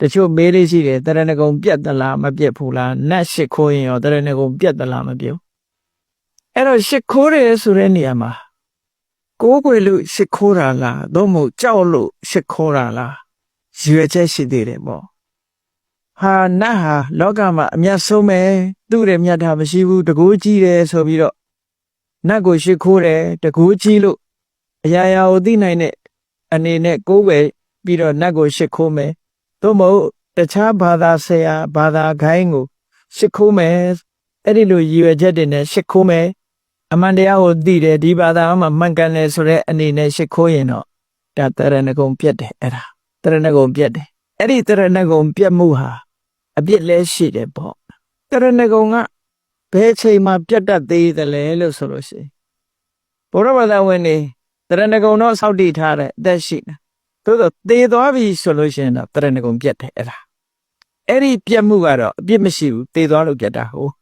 တချို့မေးလေးရှိတယ်တရဏဂုံပြတ်သလားမပြတ်ဘူးလားနတ်ရှစ်ခိုးရင်ရောတရဏဂုံပြတ်သလားမပြတ်ဘူးအဲ့တော့ရှစ်ခိုးတယ်ဆိုတဲ့နေရာမှာကိုးကွယ်လို့ရှစ်ခိုးတာလားသို့မဟုတ်ကြောက်လို့ရှစ်ခိုးတာလားရွယ်ချက်ရှိသေးတယ်ပေါ့ဟာနတ်ဟာလောကမှာအမျက်ဆုံးပဲသူ့ရဲ့မြတ်တာမရှိဘူးတကူကြီးတယ်ဆိုပြီးတော့နတ်ကိုရှစ်ခိုးတယ်တကူကြီးလို့အရာရာကိုသိနိုင်တဲ့အနေနဲ့ကိုးကွယ်ပြီးတော့နတ်ကိုရှစ်ခိုးမယ် သို့မဟုတ်တခြားဘာသာဆရာဘာသာခိုင်းကိုရှ िख ိုးမယ်အဲ့ဒီလိုရည်ရွယ်ချက်တွေနဲ့ရှ िख ိုးမယ်အမှန်တရားကိုသိတယ်ဒီဘာသာမှာမှန်ကန်တယ်ဆိုတဲ့အနေနဲ့ရှ िख ိုးရင်တော့ဒါတရဏဂုံပြတ်တယ်အဲ့ဒါတရဏဂုံပြတ်တယ်အဲ့ဒီတရဏဂုံပြတ်မှုဟာအပြစ်လဲရှိတယ်ပေါ့တရဏဂုံကဘယ်ချိန်မှပြတ်တတ်သေးတယ်လဲလို့ဆိုလို့ရှိရင်ဘုရားဘာသာဝင်နေတရဏဂုံတော့စောက်တည်ထားတဲ့အသက်ရှိတယ် သို့တော့သေသွားပြီဆိုလို့ရှိရင်တော့တရဏဂုံပြတ်တယ်အဲ့ဒါအဲ့ဒီပြတ်မှုကတော့အပြစ်မရှိဘူးသေသွားလို့ပြတ်တာဟုတ်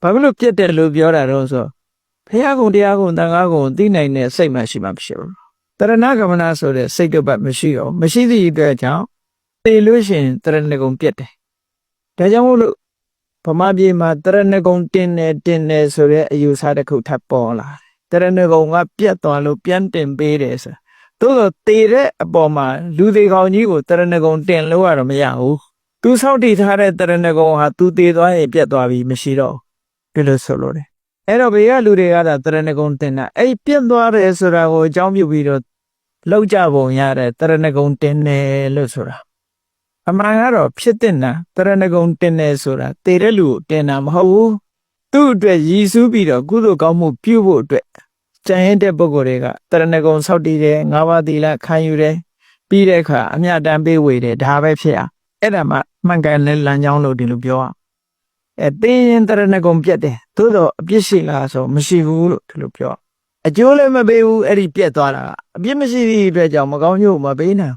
ဘာဖြစ်လို့ပြတ်တယ်လို့ပြောတာတော့ဆိုဘုရားကုံတရားကုံတန်ခါကုံသိနိုင်တဲ့စိတ်မှရှိမှမရှိဘူးတရဏဂမနာဆိုတဲ့စိတ်တော့မရှိတော့မရှိသည့်အတွက်ကြောင့်သေလို့ရှိရင်တရဏဂုံပြတ်တယ်ဒါကြောင့်မို့လို့ဗမာပြည်မှာတရဏဂုံတင်တယ်တင်တယ်ဆိုတဲ့အယူဆတစ်ခုထပ်ပေါ်လာတယ်တရဏဂုံကပြတ်သွားလို့ပြန်တင်ပေးတယ်ဆို သို့တော့တေတဲ့အပေါ်မှာလူသေးကောင်ကြီးကိုတရဏဂုံတင်လို့ရတော့မရဘူး။ तू ဆောက်တည်ထားတဲ့တရဏဂုံဟာ तू တေသွားရင်ပြတ်သွားပြီမရှိတော့ဘူး။ဒီလိုဆိုလို့တယ်။အဲ့တော့ဘေးကလူတွေကသာတရဏဂုံတင်တာအဲ့ပြတ်သွားတယ်ဆိုတာကိုအကြောင်းပြုပြီးတော့လောက်ကြပုံရတဲ့တရဏဂုံတင်တယ်လို့ဆိုတာ။အမှန်ကတော့ဖြစ်တဲ့နာတရဏဂုံတင်တယ်ဆိုတာတေတဲ့လူကိုတင်တာမဟုတ်ဘူး။သူ့အတွက်ရည်စူးပြီးတော့ကုသိုလ်ကောင်းမှုပြုဖို့အတွက် ကြံရင်တဲ့ပုဂ္ဂိုလ်တွေကတရဏဂုံဆောက်တည်တယ်ငါးပါးသီလခံယူတယ်ပြီးတဲ့အခါအမြတ်တမ်းပေးဝေတယ်ဒါပဲဖြစ်အောင်အဲ့ဒါမှမှန်ကန်တဲ့လမ်းကြောင်းလို့ဒီလိုပြောအောင်အဲတင်းရင်တရဏဂုံပြတ်တယ်သို့တော့အပြစ်ရှိလားဆိုမရှိဘူးလို့ဒီလိုပြောအောင်အကျိုးလည်းမပေးဘူးအဲ့ဒီပြတ်သွားတာကအပြစ်မရှိသည့်အတွက်ကြောင့်မကောင်းကျိုးမပေးနိုင်